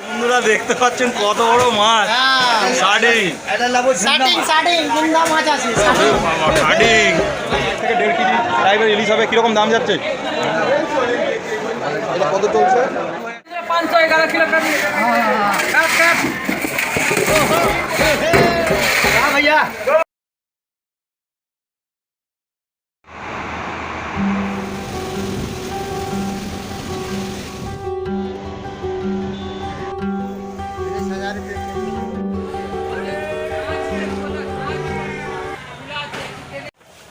বন্ধুরা দেখতে পাচ্ছেন কত বড় মাছ। সাডিং সাডিং দেড় কেজি কীরকম দাম যাচ্ছে? কত চলছে? পাঁচশো এগারো কিলো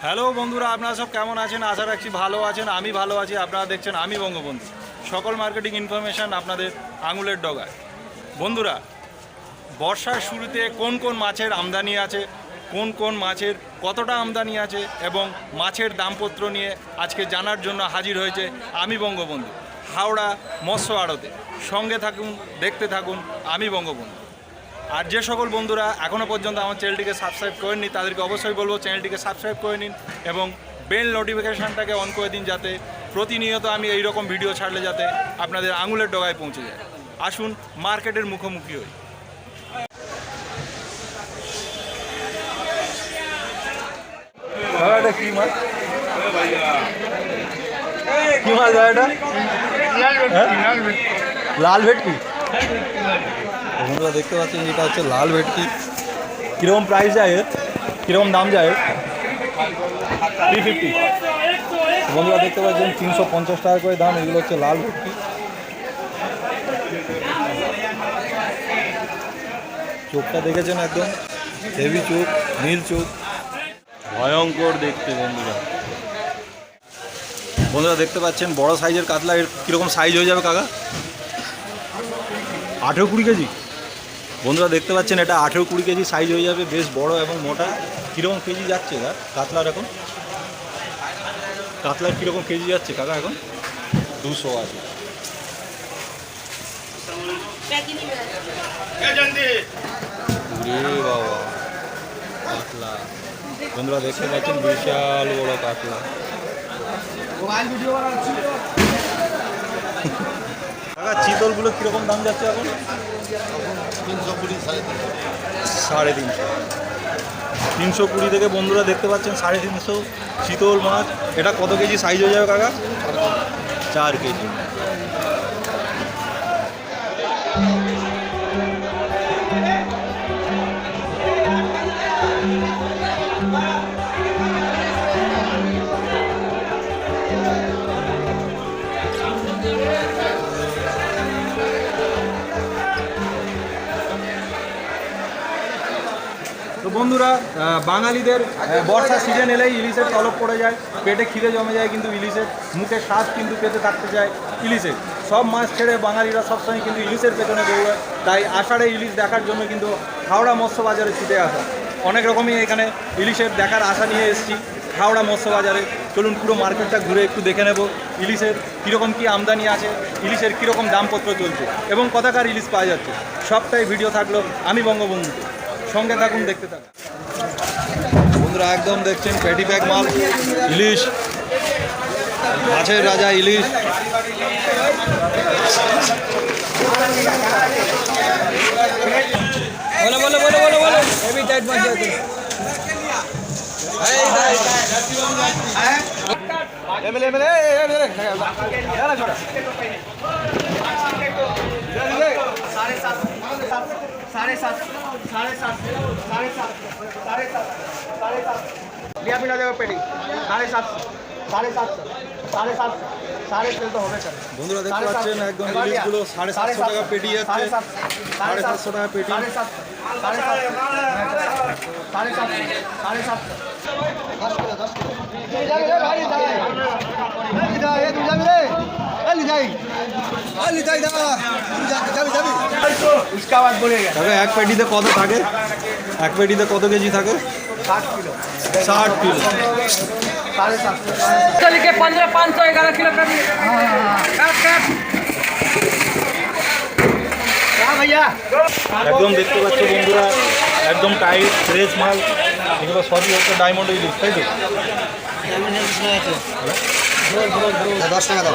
হ্যালো বন্ধুরা, আপনারা সব কেমন আছেন? আশা রাখছি ভালো আছেন, আমি ভালো আছি। আপনারা দেখছেন আমি বঙ্গবন্ধু। সকল মার্কেটিং ইনফরমেশন আপনাদের আঙুলের ডগায়। বন্ধুরা, বর্ষার শুরুতে কোন কোন মাছের আমদানি আছে, কোন কোন মাছের কতটা আমদানি আছে এবং মাছের দামপত্র নিয়ে আজকে জানার জন্য হাজির হয়েছে আমি বঙ্গবন্ধু। হাওড়া মৎস্য আড়তে। সঙ্গে থাকুন, দেখতে থাকুন, আমি বঙ্গবন্ধু। আর যে সকল বন্ধুরা এখনও পর্যন্ত আমার চ্যানেলটিকে সাবস্ক্রাইব করেননি, তাদেরকে অবশ্যই বলব চ্যানেলটিকে সাবস্ক্রাইব করে নিন এবং বেল নোটিফিকেশানটাকে অন করে দিন যাতে প্রতিনিয়ত আমি এই রকম ভিডিও ছাড়লে যাতে আপনাদের আঙুলের ডগায় পৌঁছে যায়। আসুন মার্কেটের মুখোমুখি হই। এটা লাল ভেটকি? বন্ধুরা দেখতে পাচ্ছেন এটা হচ্ছে লাল ভেটকি। কীরকম প্রাইস যায় এর? কীরকম দাম যায় থ্রি ফিফটি বন্ধুরা দেখতে পাচ্ছেন তিনশো পঞ্চাশ টাকা করে দাম এগুলো হচ্ছে লাল ভেটকি। চোখটা দেখেছেন একদম? হেভি চোখ নীল চোখ। ভয়ঙ্কর দেখতে বন্ধুরা। বন্ধুরা দেখতে পাচ্ছেন বড় সাইজের কাতলা এর কীরকম সাইজ হয়ে যাবে কাকা? আঠেরো কুড়ি কেজি। বন্ধুরা দেখতে পাচ্ছেন, এটা আঠেরো কুড়ি কেজি সাইজ হয়ে যাবে, বেশ বড় এবং মোটা। কীরকম কেজি যাচ্ছে এরা কাতলার এখন? কাতলার কীরকম কেজি যাচ্ছে, কাকা, এখন? দুশো আছে। বাবা, কাতলা। বন্ধুরা দেখতে পাচ্ছেন, বিশাল বড় কাতলা। কাকা, চিতলগুলো কীরকম দাম যাচ্ছে এখন? সাড়ে তিনশো। তিনশো কুড়ি থেকে বন্ধুরা দেখতে পাচ্ছেন সাড়ে তিনশো শীতল মাছ। এটা কত কেজি সাইজ হয়ে যাবে কাকা? চার কেজি। বাঙালিদের বর্ষা সিজন এলেই ইলিশের তলব পড়ে যায়, পেটে খিদে জমে যায় কিন্তু ইলিশের, মুখে স্বাদ কিন্তু পেতে থাকতে চায় ইলিশের। সব মাছ ছেড়ে বাঙালিরা সবসময় কিন্তু ইলিশের পেছনে দৌড়ায় তাই আষাঢ়ে ইলিশ দেখার জন্য কিন্তু হাওড়া মৎস্য বাজারে ছুটে আসা। অনেক রকমই এখানে ইলিশের দেখার আশা নিয়ে এসেছি হাওড়া মৎস্য বাজারে চলুন পুরো মার্কেটটা ঘুরে একটু দেখে নেব ইলিশের কীরকম কী আমদানি আছে, ইলিশের কীরকম দামপত্র চলছে এবং কতাকার ইলিশ পাওয়া যাচ্ছে। সবটাই ভিডিও থাকল আমি বঙ্গবন্ধুতে সঙ্গে থাকুন, দেখতে থাকুন। বন্ধুরা একদম দেখছেন প্যাটি প্যাক মাল ইলিশ মাছের রাজা ইলিশ বলো বলো বলো বলো বলো হেভি টাইট মাছ আছে এমএলএ এমএলএ এমএলএ সাড়ে সাতশো সাড়ে সাতশো সাড়ে সাতশো সাড়ে সাতশো সাড়ে সাতশো লিয়াপিনা দেবে পেটি সাড়ে সাতশো সাড়ে সাতশো সাড়ে সাতশো সাড়ে তো হবে স্যার বন্ধুরা দেখতে পাচ্ছেন একদম ইলিশগুলো সাড়ে সাতশো টাকা পেটি যাচ্ছে সাড়ে সাতশো টাকা পেটি সাড়ে সাতশো সাড়ে সাতশো সাড়ে সাতশো সাড়ে সাতশো দশ কিলো দশ কিলো ভাই দাঁড়ায় দাঁড়ায় এক পেটিতে কত থাকে? এক পেটিতে কত কেজি থাকে? ষাট কিলো। লিখে পনেরো পাঁচশো এগারো কিলো একদম দেখতে পাচ্ছ বন্ধুরা একদম টাইট ফ্রেশ মাল। এগুলো সবই হচ্ছে ডায়মন্ড ইলিশ তাই তো? দশ টাকা দাও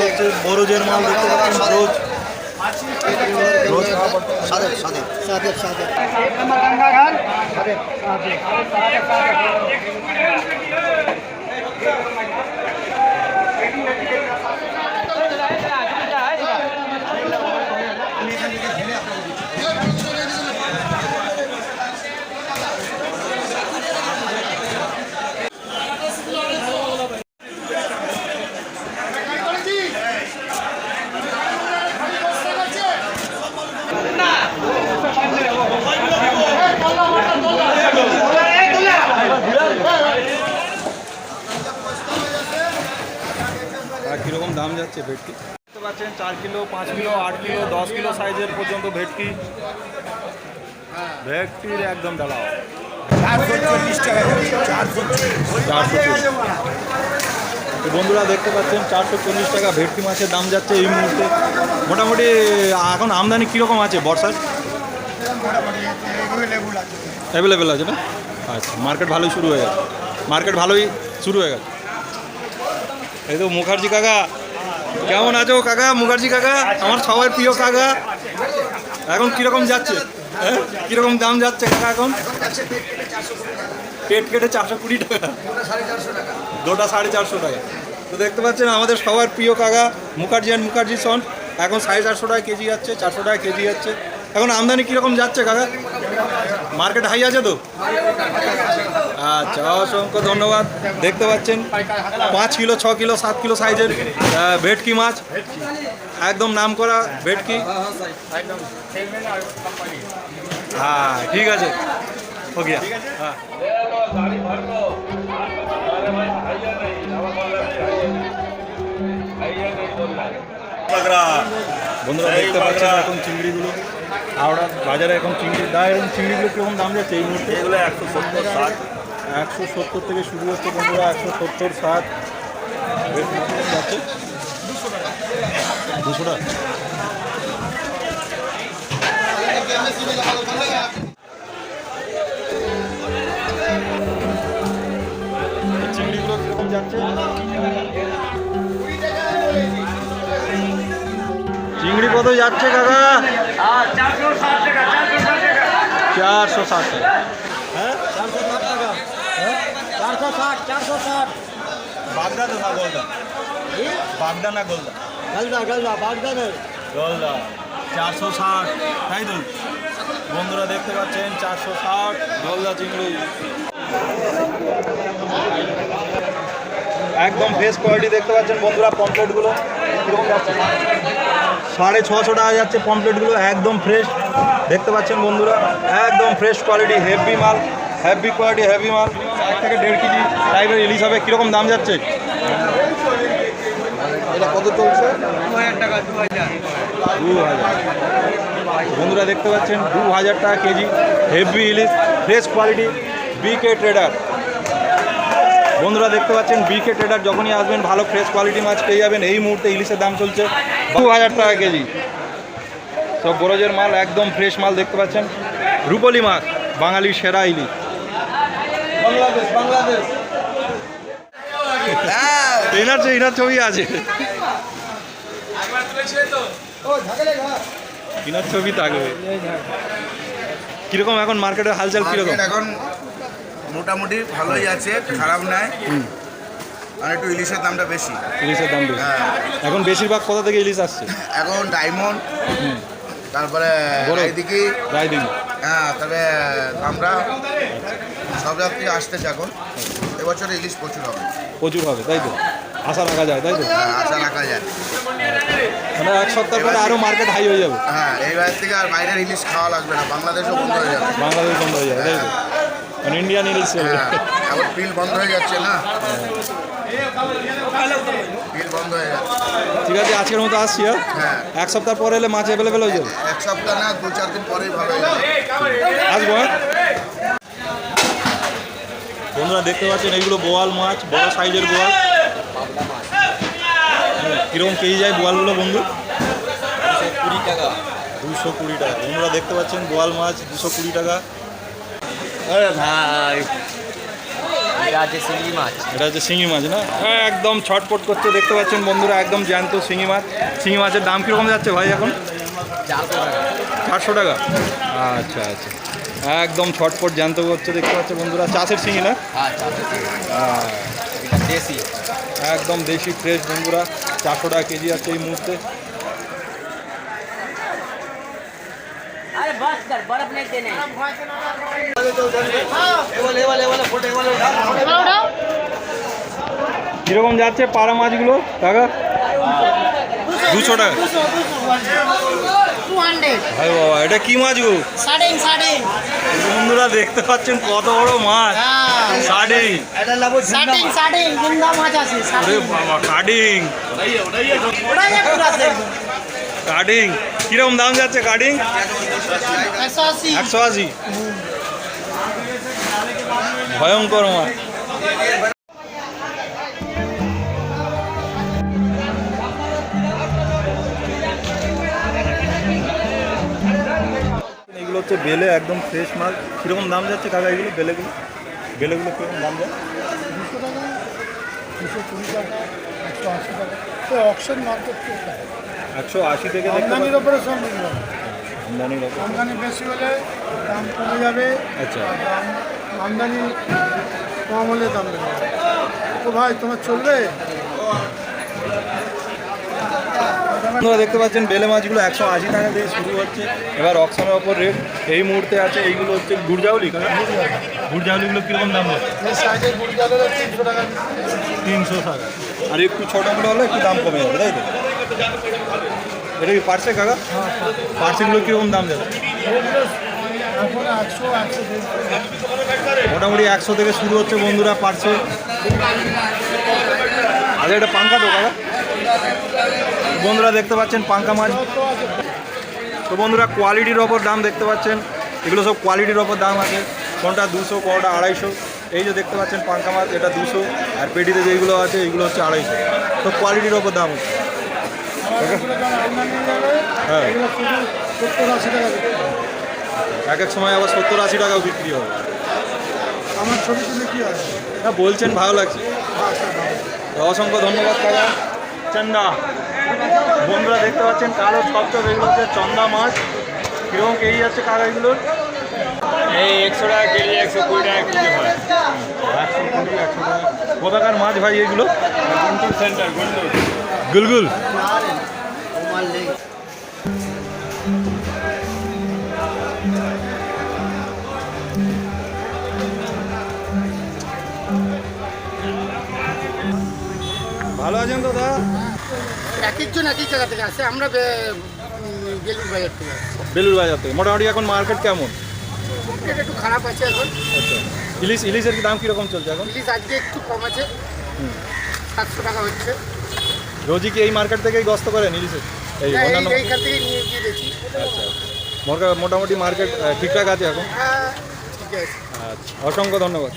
হচ্ছে বরজের মাল দেখতে পাচ্ছেন বরজ। রোজ সাদেব ভেটকি। দেখতে পাচ্ছেন, চার কিলো, পাঁচ কিলো, আট কিলো, দশ কিলো সাইজের পর্যন্ত ভেটকি। ভেটকির একদম তো বন্ধুরা, দেখতে পাচ্ছেন, চারশো চল্লিশ টাকা ভেটকি মাছের দাম যাচ্ছে এই মুহূর্তে। মোটামুটি, এখন আমদানি কীরকম আছে বর্ষার? অ্যাভেলেবেল আছে না? আচ্ছা মার্কেট ভালোই শুরু হয়ে গেছে মার্কেট ভালোই শুরু হয়ে গেছে এই তো মুখার্জি কাকা কেমন আছো কাকা? মুখার্জি কাকা? আমার সবার প্রিয় কাকা। এখন কীরকম যাচ্ছে? হ্যাঁ? কীরকম দাম যাচ্ছে কাকা এখন? পেট কেটে চারশো কুড়ি টাকা। দুটা সাড়ে চারশো টাকা। তো দেখতে পাচ্ছেন, আমাদের সবার প্রিয় কাকা মুখার্জি অ্যান্ড মুখার্জি সন। এখন সাড়ে চারশো টাকা কেজি যাচ্ছে, চারশো টাকা কেজি যাচ্ছে। এখন আমদানি কীরকম যাচ্ছে কাকা? মার্কেট হাই আছে তো? আচ্ছা অসংখ্য ধন্যবাদ। দেখতে পাচ্ছেন পাঁচ কিলো ছ কিলো সাত কিলো সাইজের ভেটকি মাছ। একদম নাম করা ভেটকি। হ্যাঁ ঠিক আছে। ওকে হ্যাঁ। বন্ধুরা দেখতে পাচ্ছেন এখন চিংড়িগুলো। হাওড়া বাজারে এখন চিংড়ি দা এরকম চিংড়িগুলো কীরকম দাম যাচ্ছে এই মুহূর্তে? এগুলো একশো সত্তর ষাট। একশো সত্তর থেকে শুরু হচ্ছে বন্ধুরা একশো সত্তর ষাট। যাচ্ছে দুশো টাকা। চিংড়িগুলো কীরকম যাচ্ছে? চিংড়ি কত যাচ্ছে কাকা? চারশো ষাট টাকা হ্যাঁ? চারশো ষাট টাকা। হ্যাঁ? চারশো ষাট চারশো ষাট। বাগদা তো না গোলদা। বাগদা না গোলদা? গলদা গলদা বাগদাদের। গোলদা। চারশো ষাট। তাই তো? বন্ধুরা দেখতে পাচ্ছেন চারশো ষাট। গোলদা চিংড়ি। একদম ফ্রেশ কোয়ালিটি দেখতে পাচ্ছেন বন্ধুরা পমপ্লেটগুলো কীরকম যাচ্ছে? সাড়ে ছশো টাকা যাচ্ছে পমপ্লেটগুলো একদম ফ্রেশ দেখতে পাচ্ছেন বন্ধুরা একদম ফ্রেশ কোয়ালিটি হেভি মাল হেভি কোয়ালিটি হেভি মাল। এক থেকে দেড় কেজি টাইপের ইলিশ হবে কীরকম দাম যাচ্ছে? এটা কত চলছে? দু হাজার বন্ধুরা দেখতে পাচ্ছেন দু হাজার টাকা কেজি হেভি ইলিশ ফ্রেশ কোয়ালিটি বিকে ট্রেডার বন্ধুরা দেখতে পাচ্ছেন বিকে ট্রেডার যখনই আসবেন ভালো ফ্রেশ কোয়ালিটি মাছ পেয়ে যাবেন। এই মুহূর্তে ইলিশের দাম চলছে দু হাজার টাকা কেজি। সব বরজের মাল একদম ফ্রেশ মাল দেখতে পাচ্ছেন। রূপলি মাছ বাঙালির সেরা ইলিশ। বাংলাদেশ বাংলাদেশ। এনার এনার ছবি আছে। কিনার ছবি থাকবে। কীরকম এখন মার্কেটের হালচাল কীরকম? এখন মোটামুটি ভালোই আছে খারাপ নাই। আর একটু ইলিশের দামটা বেশি। ইলিশের দাম বেশি। হ্যাঁ। এখন বেশিরভাগ কোথা থেকে ইলিশ আসছে? এখন ডায়মন্ড তারপরে। এইদিকে রায়দিন হ্যাঁ তবে আমরা সব থেকে আসতেছে এখন। এবছর ইলিশ প্রচুর হবে। প্রচুর হবে তাই তো? আশা রাখা যায় তাই তো? হ্যাঁ আশা রাখা যায়। মানে এক সপ্তাহ পরে আরও মার্কেট হাই হয়ে যাবে। হ্যাঁ এই বাইরে থেকে আর বাইরের ইলিশ খাওয়া লাগবে না বাংলাদেশও বন্ধ হয়ে যাবে। বাংলাদেশ বন্ধ হয়ে যাবে তাই তো? মানে ইন্ডিয়ান ইলিশ চলবে হ্যাঁ এখন বিল বন্ধ হয়ে যাচ্ছে না? বিল বন্ধ হয়ে যাচ্ছে। ঠিক আছে আজকের মতো আসছি হ্যাঁ? হ্যাঁ। এক সপ্তাহ পরে এলে মাছ অ্যাভেলেবেল হয়ে যাবে। এক সপ্তাহ না দু চার দিন পরেই ভালো হয়ে যাবে। আসব হ্যাঁ? বন্ধুরা দেখতে পাচ্ছেন এইগুলো বোয়াল মাছ বড় সাইজের বোয়াল। কীরকম কেজি যায় বোয়ালগুলো বন্ধু? কুড়ি টাকা। দুশো কুড়ি টাকা। বন্ধুরা দেখতে পাচ্ছেন বোয়াল মাছ দুশো কুড়ি টাকা। আরে ভাই। এটা হচ্ছে শিঙি মাছ না? হ্যাঁ, একদম ছটপট করছে দেখতে পাচ্ছেন বন্ধুরা একদম জ্যান্ত শিঙি মাছ। শিঙি মাছের দাম কীরকম যাচ্ছে ভাই এখন? চারশো টাকা। আচ্ছা আচ্ছা। একদম ছটপট জ্যান্ত করছে দেখতে পাচ্ছে বন্ধুরা। চাষের শিঙি না? হ্যাঁ একদম দেশি ফ্রেশ বন্ধুরা। চারশো টাকা কেজি আছে এই মুহূর্তে। কীরকম যাচ্ছে পাড়া মাছগুলো টাকা দুশো টাকা। ভাই বাবা এটা কি মাছ গো? বন্ধুরা দেখতে পাচ্ছেন কত বড় মাছ। সাডিং মাছ কাডিং কাডিং কীরকম দাম যাচ্ছে কাডিং একশো আশি। ভয়ঙ্কর মাছ এগুলো হচ্ছে বেলে একদম ফ্রেশ মাল। কীরকম দাম যাচ্ছে কাকা এগুলো বেলেগুলো? বেলেগুলো কীরকম দাম যায়? অকশন মার্কেট একশো আশি থেকে দেখতে আমদানির। ওপরে সব নির্ভর আমদানির। আমদানি বেশি হলে দাম কমে যাবে। আচ্ছা। আমদানি কম হলে দাম বেড়ে যাবে। তো ভাই তোমার চলবে? আপনারা দেখতে পাচ্ছেন বেলে মাছগুলো একশো আশি টাকা থেকে শুরু হচ্ছে। এবার অকশনের ওপর রেট এই মুহূর্তে আছে এইগুলো হচ্ছে গুড়জাউলি গুড়জাউলিগুলো কীরকম দাম তিনশো টাকা। আর একটু ছোটোগুলো হলে একটু দাম কমে যাবে তাই তো? এটা কি পার্সে কাকা? পার্সেগুলো কীরকম দাম যাবে? মোটামুটি একশো থেকে শুরু হচ্ছে বন্ধুরা পার্সে। আগে এটা পাঙ্কা তো কাকা? বন্ধুরা দেখতে পাচ্ছেন পাঙ্কা মাছ। তো বন্ধুরা কোয়ালিটির ওপর দাম দেখতে পাচ্ছেন। এগুলো সব কোয়ালিটির ওপর দাম আছে। কোনটা দুশো, কোনটা আড়াইশো? এই যে দেখতে পাচ্ছেন পাঙ্কা মাছ, এটা দুশো। আর পেটিতে যেগুলো আছে এইগুলো হচ্ছে আড়াইশো। তো কোয়ালিটির ওপর দাম হচ্ছে এগুলো যখন আমদানি যাবে হ্যাঁ সত্তর আশি টাকা এক এক সময় আবার সত্তর আশি টাকাও বিক্রি হবে। আমার ছবি তুলে কি হয় হ্যাঁ বলছেন ভালো লাগছে। অসংখ্য ধন্যবাদ কাকা। চন্দা বন্ধুরা দেখতে পাচ্ছেন কালো ছপচপ এগুলো হচ্ছে চন্দা মাছ। কীরকম কেজি যাচ্ছে কাকা এগুলোর? এই একশো টাকা কেজি একশো কুড়ি টাকা কেজি হয়। একশো কুড়ি একশো টাকা। কোথাকার মাছ ভাই এগুলো? গুন্টুর সেন্টার গুন্টুর। গুলগুল। ভালো আছেন দাদা? এক একজন এক এক জায়গা থেকে আসে আমরা বেলুর বাজার থেকে। বেলুর বাজার থেকে। মোটামুটি এখন মার্কেট কেমন? এটা একটু খারাপ আছে এখন। আচ্ছা। ইলিশ ইলিশের দাম কীরকম চলছে এখন? ইলিশ আজকে একটু কম আছে। সাতশো টাকা হচ্ছে। রোজই কি এই মার্কেট থেকেই গস্ত করে ইলিশের এই অন্যান্য এইখান থেকে নিয়ে গিয়ে দেখি আচ্ছা মোটা- মোটামুটি মার্কেট ঠিকঠাক আছে এখন? হ্যাঁ ঠিক আছে। আচ্ছা অসংখ্য ধন্যবাদ।